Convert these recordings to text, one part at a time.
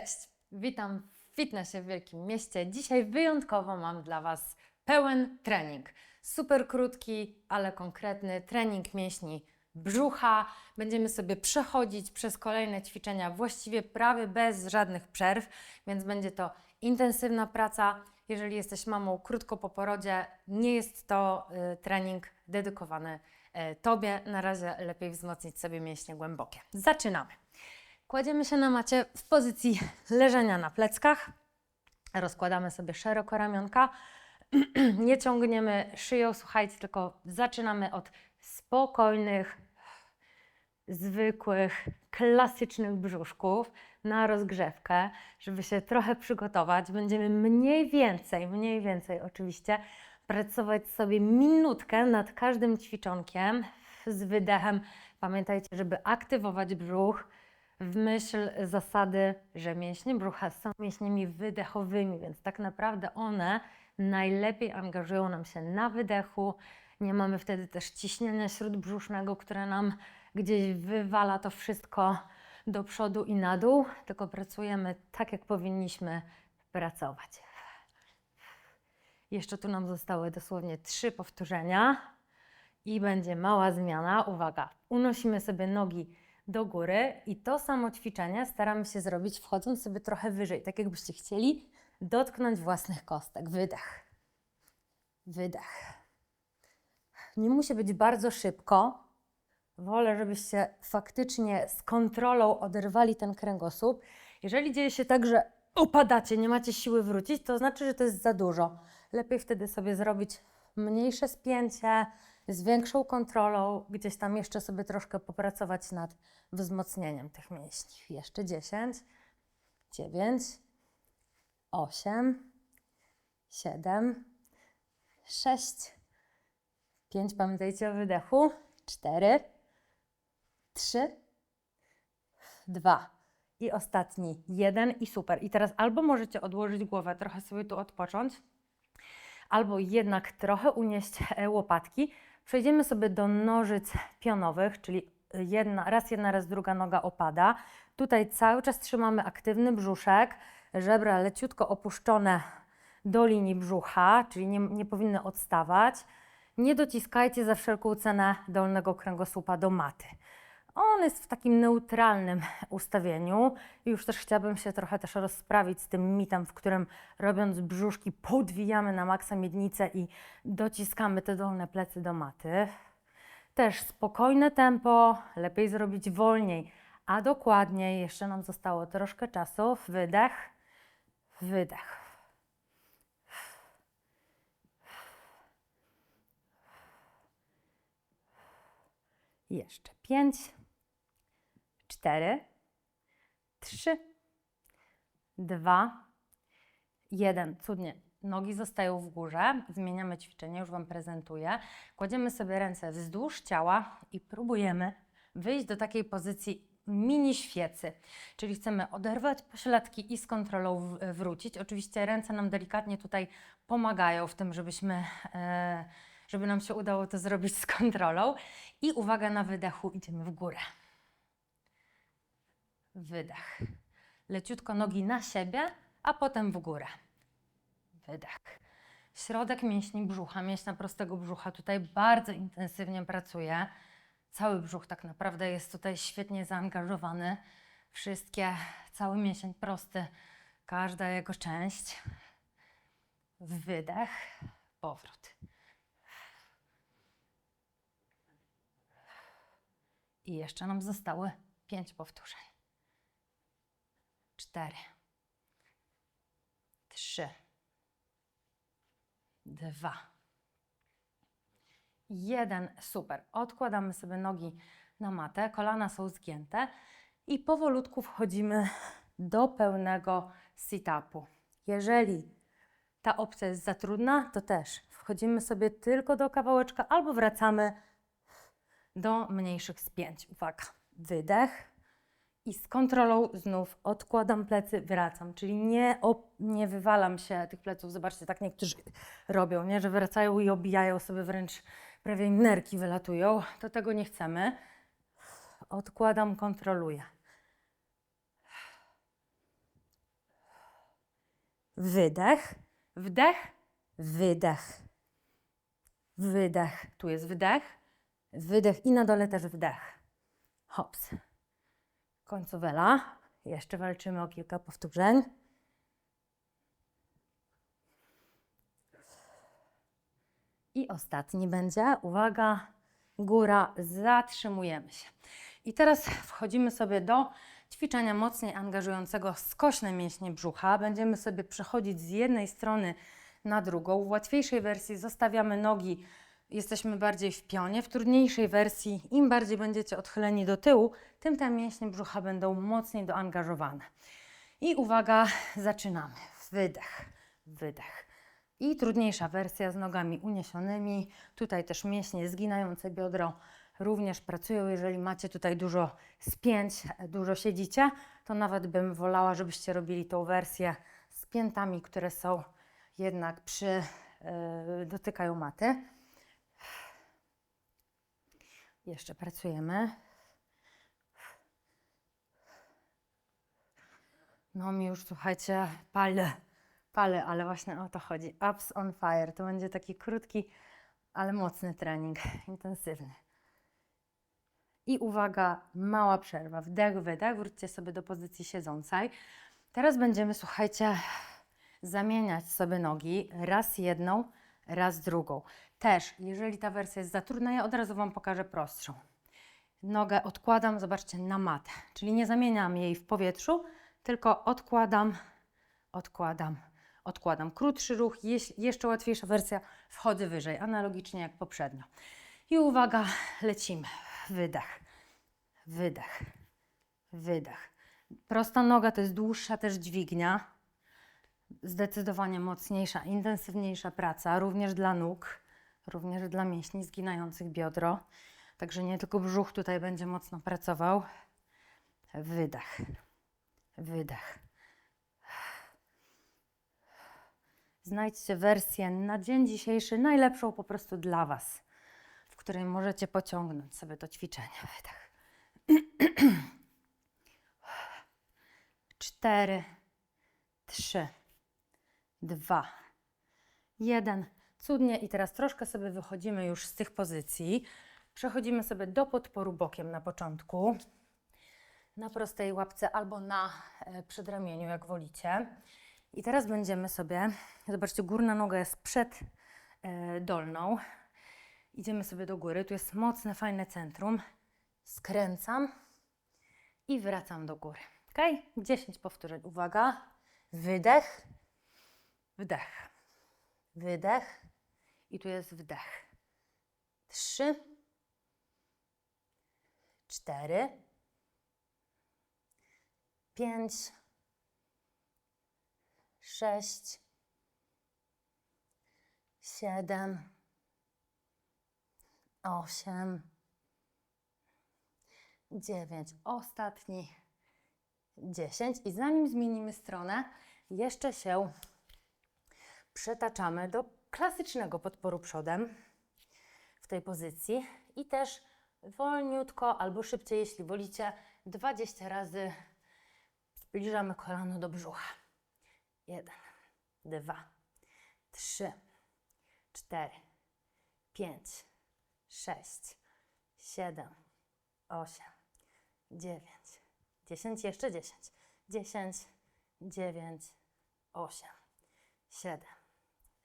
Cześć, witam w fitnessie w Wielkim Mieście. Dzisiaj wyjątkowo mam dla Was pełen trening. Super krótki, ale konkretny trening mięśni brzucha. Będziemy sobie przechodzić przez kolejne ćwiczenia właściwie prawie bez żadnych przerw, więc będzie to intensywna praca. Jeżeli jesteś mamą krótko po porodzie, nie jest to y, trening dedykowany y, Tobie. Na razie lepiej wzmocnić sobie mięśnie głębokie. Zaczynamy. Kładziemy się na macie w pozycji leżenia na pleckach. Rozkładamy sobie szeroko ramionka. Nie ciągniemy szyją, słuchajcie, tylko zaczynamy od spokojnych, zwykłych, klasycznych brzuszków na rozgrzewkę, żeby się trochę przygotować. Będziemy mniej więcej, mniej więcej oczywiście pracować sobie minutkę nad każdym ćwiczonkiem z wydechem. Pamiętajcie, żeby aktywować brzuch w myśl zasady, że mięśnie brzucha są mięśniami wydechowymi, więc tak naprawdę one najlepiej angażują nam się na wydechu. Nie mamy wtedy też ciśnienia śródbrzusznego, które nam gdzieś wywala to wszystko do przodu i na dół, tylko pracujemy tak, jak powinniśmy pracować. Jeszcze tu nam zostały dosłownie trzy powtórzenia i będzie mała zmiana. Uwaga, unosimy sobie nogi do góry i to samo ćwiczenie staramy się zrobić wchodząc sobie trochę wyżej, tak jakbyście chcieli dotknąć własnych kostek. Wydech. Wydech. Nie musi być bardzo szybko. Wolę, żebyście faktycznie z kontrolą oderwali ten kręgosłup. Jeżeli dzieje się tak, że upadacie, nie macie siły wrócić, to znaczy, że to jest za dużo. Lepiej wtedy sobie zrobić mniejsze spięcie, z większą kontrolą, gdzieś tam jeszcze sobie troszkę popracować nad wzmocnieniem tych mięśni. Jeszcze 10, 9, 8, 7, 6, 5. Pamiętajcie o wydechu. 4, 3, 2. I ostatni, jeden i super. I teraz albo możecie odłożyć głowę, trochę sobie tu odpocząć, albo jednak trochę unieść łopatki. Przejdziemy sobie do nożyc pionowych, czyli jedna, raz jedna, raz druga noga opada. Tutaj cały czas trzymamy aktywny brzuszek, żebra leciutko opuszczone do linii brzucha, czyli nie, nie powinny odstawać. Nie dociskajcie za wszelką cenę dolnego kręgosłupa do maty. On jest w takim neutralnym ustawieniu. Już też chciałabym się trochę też rozprawić z tym mitem, w którym robiąc brzuszki podwijamy na maksa miednicę i dociskamy te dolne plecy do maty. Też spokojne tempo, lepiej zrobić wolniej, a dokładniej, jeszcze nam zostało troszkę czasu. Wydech, wydech. Jeszcze pięć, cztery, trzy, dwa, jeden. Cudnie. Nogi zostają w górze. Zmieniamy ćwiczenie, już Wam prezentuję. Kładziemy sobie ręce wzdłuż ciała i próbujemy wyjść do takiej pozycji mini świecy, czyli chcemy oderwać pośladki i z kontrolą wrócić. Oczywiście ręce nam delikatnie tutaj pomagają w tym, żebyśmy, e, żeby nam się udało to zrobić z kontrolą. I uwaga na wydechu, idziemy w górę. Wydech. Leciutko nogi na siebie, a potem w górę. Wydech. Środek mięśni brzucha, mięśnia prostego brzucha tutaj bardzo intensywnie pracuje. Cały brzuch tak naprawdę jest tutaj świetnie zaangażowany. Wszystkie, cały mięsień prosty, każda jego część. Wydech, powrót. I jeszcze nam zostały pięć powtórzeń. Cztery. Trzy. Dwa. Jeden. Super. Odkładamy sobie nogi na matę, kolana są zgięte i powolutku wchodzimy do pełnego sit-upu. Jeżeli ta opcja jest za trudna, to też wchodzimy sobie tylko do kawałeczka albo wracamy do mniejszych spięć. Uwaga, wydech i z kontrolą znów odkładam plecy, wracam, czyli nie, op- nie wywalam się tych pleców. Zobaczcie, tak niektórzy robią, nie? że wracają i obijają sobie wręcz, prawie nerki wylatują. To tego nie chcemy. Odkładam, kontroluję. wydech, wdech, wydech, wydech. Tu jest wdech, wydech i na dole też wdech. Hops. Końcowela. Jeszcze walczymy o kilka powtórzeń. I ostatni będzie, uwaga, góra, zatrzymujemy się. I teraz wchodzimy sobie do ćwiczenia mocniej angażującego skośne mięśnie brzucha. Będziemy sobie przechodzić z jednej strony na drugą. W łatwiejszej wersji zostawiamy nogi, jesteśmy bardziej w pionie. W trudniejszej wersji, im bardziej będziecie odchyleni do tyłu, tym te mięśnie brzucha będą mocniej doangażowane. I uwaga, zaczynamy. Wydech, wydech. I trudniejsza wersja z nogami uniesionymi. Tutaj też mięśnie zginające biodro również pracują. Jeżeli macie tutaj dużo spięć, dużo siedzicie, to nawet bym wolała, żebyście robili tą wersję z piętami, które są jednak przy, yy, dotykają maty. Jeszcze pracujemy. No mi już, słuchajcie, pale, pale, ale właśnie o to chodzi. Ups on fire. To będzie taki krótki, ale mocny trening, intensywny. I uwaga, mała przerwa. Wdech, wydech. Wróćcie sobie do pozycji siedzącej. Teraz będziemy, słuchajcie, zamieniać sobie nogi. Raz jedną, raz drugą. Też, jeżeli ta wersja jest za trudna, ja od razu Wam pokażę prostszą. Nogę odkładam, zobaczcie, na matę. Czyli nie zamieniam jej w powietrzu, tylko odkładam, odkładam, odkładam. Krótszy ruch, jeszcze łatwiejsza wersja, wchodzę wyżej, analogicznie jak poprzednio. I uwaga, lecimy. Wydech, wydech, wydech. Prosta noga to jest dłuższa też dźwignia. Zdecydowanie mocniejsza, intensywniejsza praca, również dla nóg, również dla mięśni zginających biodro. Także nie tylko brzuch tutaj będzie mocno pracował. Wydech, wydech. Znajdźcie wersję na dzień dzisiejszy, najlepszą po prostu dla Was, w której możecie pociągnąć sobie to ćwiczenie. Wydech. Cztery, trzy, dwa, jeden. Cudnie. I teraz troszkę sobie wychodzimy już z tych pozycji. Przechodzimy sobie do podporu bokiem na początku. Na prostej łapce albo na e, przedramieniu, jak wolicie. I teraz będziemy sobie, zobaczcie, górna noga jest przed e, dolną. Idziemy sobie do góry. Tu jest mocne, fajne centrum. Skręcam i wracam do góry. Ok? 10 powtórzeń. Uwaga. Wydech, wdech, wydech i tu jest wdech. Trzy, cztery, pięć, sześć, siedem, osiem, dziewięć. Ostatni. Dziesięć. I zanim zmienimy stronę, jeszcze się przetaczamy do klasycznego podporu przodem w tej pozycji i też wolniutko albo szybciej, jeśli wolicie, 20 razy zbliżamy kolano do brzucha. Jeden, dwa, trzy, cztery, pięć, sześć, siedem, osiem, dziewięć, dziesięć, jeszcze dziesięć, dziesięć, dziewięć, osiem, siedem,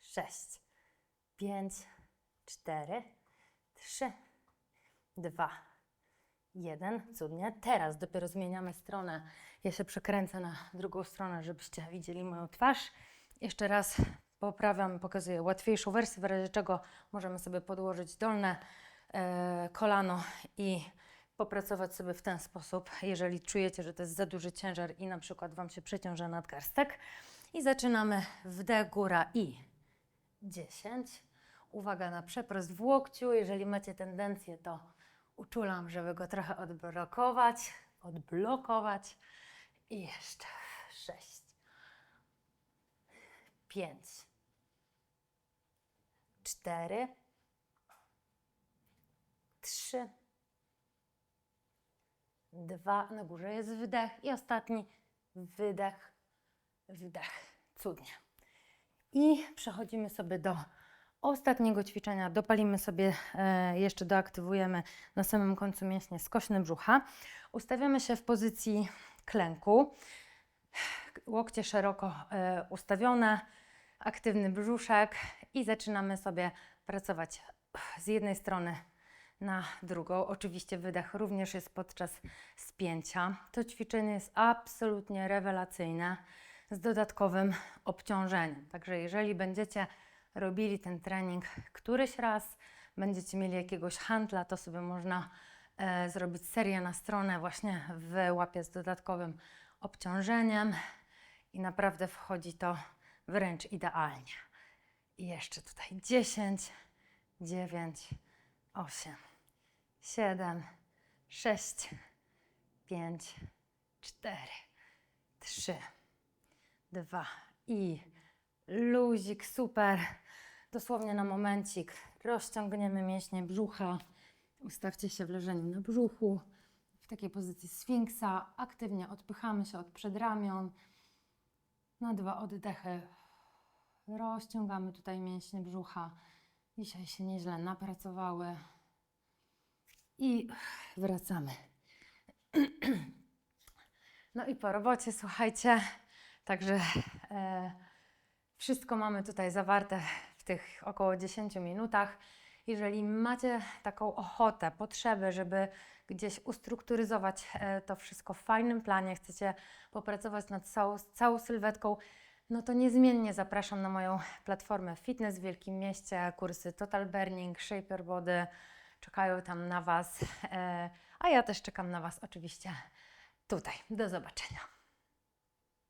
sześć, pięć, cztery, trzy, dwa, jeden. Cudnie. Teraz dopiero zmieniamy stronę. Ja się przekręcę na drugą stronę, żebyście widzieli moją twarz. Jeszcze raz poprawiam, pokazuję łatwiejszą wersję, w razie czego możemy sobie podłożyć dolne e, kolano i popracować sobie w ten sposób, jeżeli czujecie, że to jest za duży ciężar i na przykład Wam się przeciąża nadgarstek. I zaczynamy wdech, góra i 10. Uwaga na przeprost w łokciu. Jeżeli macie tendencję, to uczulam, żeby go trochę odblokować, odblokować. I jeszcze 6, 5, 4, 3, 2, na górze jest wydech i ostatni wydech, wdech. Cudnie. I przechodzimy sobie do ostatniego ćwiczenia. Dopalimy sobie, e, jeszcze doaktywujemy na samym końcu mięśnie skośne brzucha. Ustawiamy się w pozycji klęku. Łokcie szeroko e, ustawione, aktywny brzuszek i zaczynamy sobie pracować z jednej strony na drugą. Oczywiście wydech również jest podczas spięcia. To ćwiczenie jest absolutnie rewelacyjne z dodatkowym obciążeniem. Także jeżeli będziecie robili ten trening któryś raz, będziecie mieli jakiegoś handla, to sobie można e, zrobić serię na stronę właśnie w łapie z dodatkowym obciążeniem i naprawdę wchodzi to wręcz idealnie. I jeszcze tutaj 10, 9, 8, 7, 6, 5, 4, 3, 2 i luzik, super. Dosłownie na momencik rozciągniemy mięśnie brzucha. Ustawcie się w leżeniu na brzuchu, w takiej pozycji sfinksa. Aktywnie odpychamy się od przedramion. Na dwa oddechy rozciągamy tutaj mięśnie brzucha. Dzisiaj się nieźle napracowały. I wracamy. No i po robocie, słuchajcie, także e, wszystko mamy tutaj zawarte w tych około 10 minutach. Jeżeli macie taką ochotę, potrzebę, żeby gdzieś ustrukturyzować e, to wszystko w fajnym planie, chcecie popracować nad całą, całą sylwetką, no to niezmiennie zapraszam na moją platformę Fitness w Wielkim Mieście. Kursy Total Burning, Shape Your Body czekają tam na Was. E, a ja też czekam na Was oczywiście tutaj. Do zobaczenia.